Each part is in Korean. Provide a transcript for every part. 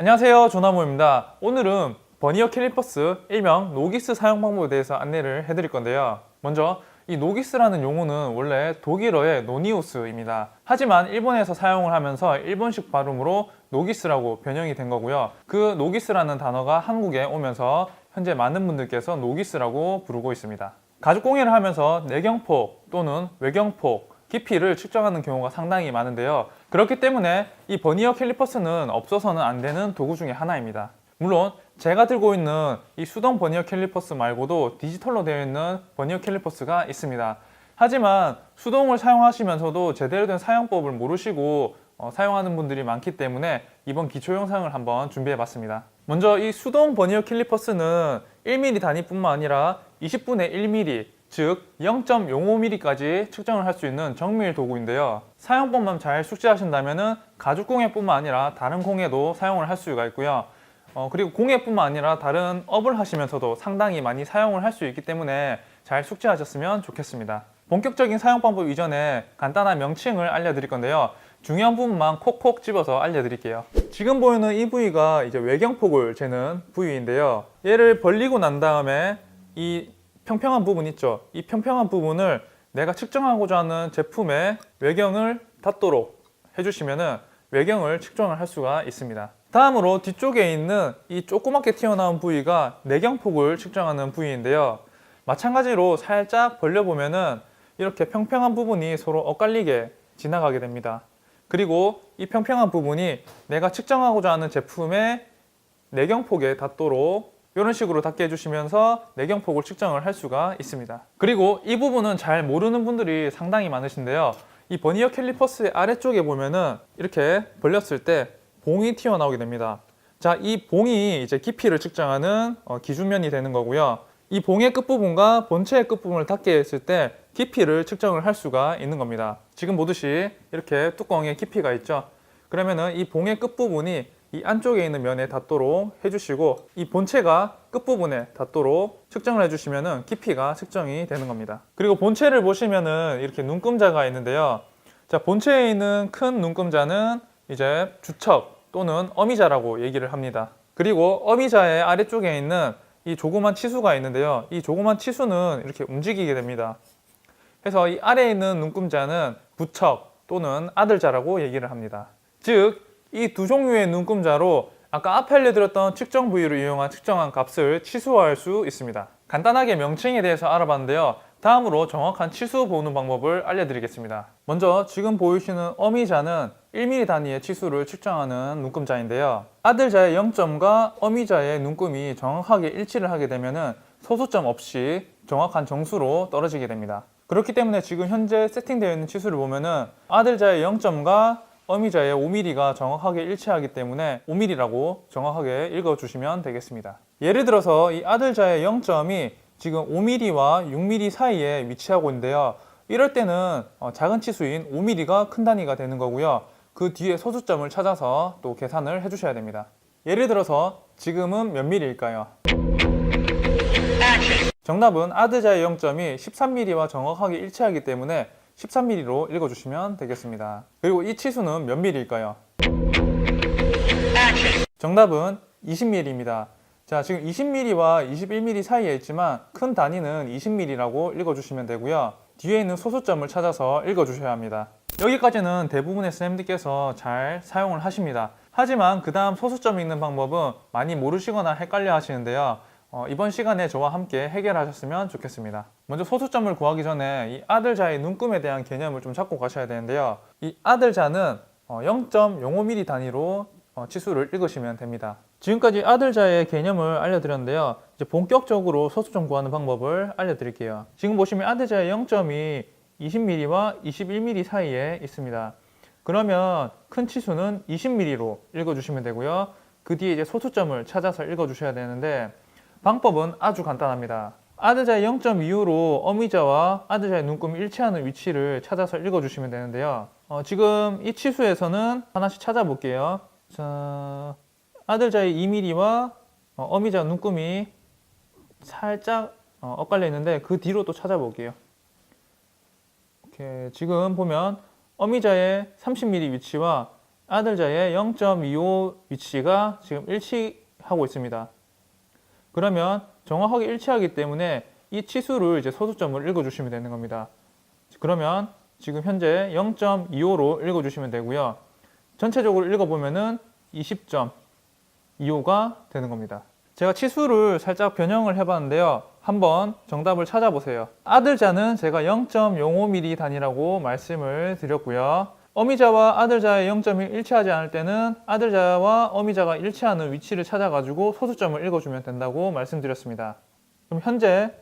안녕하세요 조나모입니다. 오늘은 버니어 캘리퍼스 일명 노기스 사용 방법에 대해서 안내를 해드릴 건데요. 먼저 이 노기스라는 용어는 원래 독일어의 노니우스입니다. 하지만 일본에서 사용을 하면서 일본식 발음으로 노기스라고 변형이 된 거고요. 그 노기스라는 단어가 한국에 오면서 현재 많은 분들께서 노기스라고 부르고 있습니다. 가죽 공예를 하면서 내경폭 또는 외경폭 깊이를 측정하는 경우가 상당히 많은데요. 그렇기 때문에 이 버니어 캘리퍼스는 없어서는 안 되는 도구 중에 하나입니다. 물론 제가 들고 있는 이 수동 버니어 캘리퍼스 말고도 디지털로 되어 있는 버니어 캘리퍼스가 있습니다. 하지만 수동을 사용하시면서도 제대로 된 사용법을 모르시고 어, 사용하는 분들이 많기 때문에 이번 기초 영상을 한번 준비해 봤습니다. 먼저 이 수동 버니어 캘리퍼스는 1mm 단위뿐만 아니라 20분의 1mm 즉 0.05mm까지 측정을 할 수 있는 정밀 도구인데요. 사용법만 잘 숙지하신다면 가죽 공예뿐만 아니라 다른 공예도 사용을 할 수가 있고요. 어, 그리고 공예뿐만 아니라 다른 업을 하시면서도 상당히 많이 사용을 할 수 있기 때문에 잘 숙지하셨으면 좋겠습니다. 본격적인 사용 방법 이전에 간단한 명칭을 알려드릴 건데요. 중요한 부분만 콕콕 집어서 알려드릴게요. 지금 보이는 이 부위가 이제 외경폭을 재는 부위인데요. 얘를 벌리고 난 다음에 이 평평한 부분 있죠. 이 평평한 부분을 내가 측정하고자 하는 제품의 외경을 닿도록 해주시면은 외경을 측정을 할 수가 있습니다. 다음으로 뒤쪽에 있는 이 조그맣게 튀어나온 부위가 내경폭을 측정하는 부위인데요. 마찬가지로 살짝 벌려보면은 이렇게 평평한 부분이 서로 엇갈리게 지나가게 됩니다. 그리고 이 평평한 부분이 내가 측정하고자 하는 제품의 내경폭에 닿도록 이런 식으로 닿게 해주시면서 내경폭을 측정을 할 수가 있습니다. 그리고 이 부분은 잘 모르는 분들이 상당히 많으신데요. 이 버니어 캘리퍼스의 아래쪽에 보면은 이렇게 벌렸을 때 봉이 튀어나오게 됩니다. 자, 이 봉이 이제 깊이를 측정하는 어, 기준면이 되는 거고요. 이 봉의 끝부분과 본체의 끝부분을 닿게 했을 때 깊이를 측정을 할 수가 있는 겁니다. 지금 보듯이 이렇게 뚜껑에 깊이가 있죠. 그러면은 이 봉의 끝부분이 이 안쪽에 있는 면에 닿도록 해주시고 이 본체가 끝부분에 닿도록 측정을 해주시면은 깊이가 측정이 되는 겁니다. 그리고 본체를 보시면은 이렇게 눈금자가 있는데요. 자, 본체에 있는 큰 눈금자는 이제 주척 또는 어미자라고 얘기를 합니다. 그리고 어미자의 아래쪽에 있는 이 조그만 치수가 있는데요. 이 조그만 치수는 이렇게 움직이게 됩니다. 그래서 이 아래에 있는 눈금자는 부척 또는 아들자라고 얘기를 합니다. 즉, 이 두 종류의 눈금자로 아까 앞에 알려드렸던 측정 부위를 이용한 측정한 값을 치수화할 수 있습니다. 간단하게 명칭에 대해서 알아봤는데요. 다음으로 정확한 치수 보는 방법을 알려드리겠습니다. 먼저 지금 보이시는 어미자는 1mm 단위의 치수를 측정하는 눈금자인데요. 아들자의 0점과 어미자의 눈금이 정확하게 일치를 하게 되면 소수점 없이 정확한 정수로 떨어지게 됩니다. 그렇기 때문에 지금 현재 세팅되어 있는 치수를 보면은 아들자의 0점과 어미자의 5mm가 정확하게 일치하기 때문에 5mm라고 정확하게 읽어주시면 되겠습니다. 예를 들어서 이 아들자의 0점이 지금 5mm와 6mm 사이에 위치하고 있는데요. 이럴 때는 어, 작은 치수인 5mm가 큰 단위가 되는 거고요. 그 뒤에 소수점을 찾아서 또 계산을 해주셔야 됩니다. 예를 들어서 지금은 몇 mm일까요? 정답은 아드자의 0점이 13mm와 정확하게 일치하기 때문에 13mm로 읽어주시면 되겠습니다. 그리고 이 치수는 몇 mm일까요? 정답은 20mm입니다. 자, 지금 20mm와 21mm 사이에 있지만 큰 단위는 20mm라고 읽어주시면 되고요. 뒤에 있는 소수점을 찾아서 읽어주셔야 합니다. 여기까지는 대부분의 쌤들께서 잘 사용을 하십니다. 하지만 그 다음 소수점이 있는 방법은 많이 모르시거나 헷갈려 하시는데요. 어, 이번 시간에 저와 함께 해결하셨으면 좋겠습니다. 먼저 소수점을 구하기 전에 이 아들자의 눈금에 대한 개념을 좀 잡고 가셔야 되는데요. 이 아들자는 어, 0.05mm 단위로 어, 치수를 읽으시면 됩니다. 지금까지 아들자의 개념을 알려드렸는데요. 이제 본격적으로 소수점 구하는 방법을 알려드릴게요. 지금 보시면 아들자의 0점이 20mm와 21mm 사이에 있습니다. 그러면 큰 치수는 20mm로 읽어주시면 되고요. 그 뒤에 이제 소수점을 찾아서 읽어주셔야 되는데 방법은 아주 간단합니다. 아드자의 0점 이후로 어미자와 아드자의 눈금이 일치하는 위치를 찾아서 읽어주시면 되는데요. 어, 지금 이 치수에서는 하나씩 찾아볼게요. 자, 아들자의 2mm와 어, 어미자 눈금이 살짝 어, 엇갈려 있는데 그 뒤로 또 찾아볼게요. 이렇게 지금 보면 어미자의 30mm 위치와 아들자의 0.25 위치가 지금 일치하고 있습니다. 그러면 정확하게 일치하기 때문에 이 치수를 이제 소수점을 읽어주시면 되는 겁니다. 그러면 지금 현재 0.25로 읽어주시면 되고요. 전체적으로 읽어보면은 20.25가 되는 겁니다. 제가 치수를 살짝 변형을 해봤는데요. 한번 정답을 찾아보세요. 아들자는 제가 0.05mm 단위라고 말씀을 드렸고요. 어미자와 아들자의 0점이 일치하지 않을 때는 아들자와 어미자가 일치하는 위치를 찾아가지고 소수점을 읽어주면 된다고 말씀드렸습니다. 그럼 현재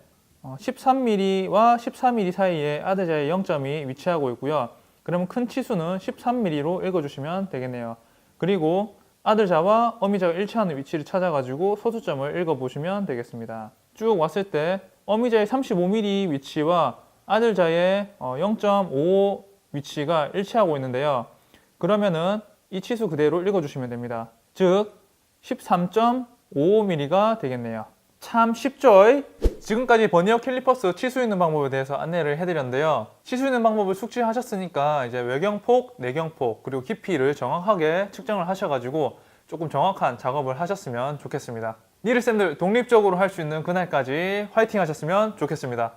13mm와 14mm 사이에 아들자의 0점이 위치하고 있고요. 그러면 큰 치수는 13mm로 읽어주시면 되겠네요. 그리고 아들자와 어미자가 일치하는 위치를 찾아가지고 소수점을 읽어보시면 되겠습니다. 쭉 왔을 때 어미자의 35mm 위치와 아들자의 0.55 위치가 일치하고 있는데요. 그러면은 이 치수 그대로 읽어주시면 됩니다. 즉 13.55mm가 되겠네요. 참 쉽죠? 지금까지 버니어 캘리퍼스 치수 있는 방법에 대해서 안내를 해드렸는데요. 치수 있는 방법을 숙지하셨으니까 이제 외경폭, 내경폭 그리고 깊이를 정확하게 측정을 하셔가지고 조금 정확한 작업을 하셨으면 좋겠습니다. 니르쌤들 독립적으로 할 수 있는 그날까지 화이팅 하셨으면 좋겠습니다.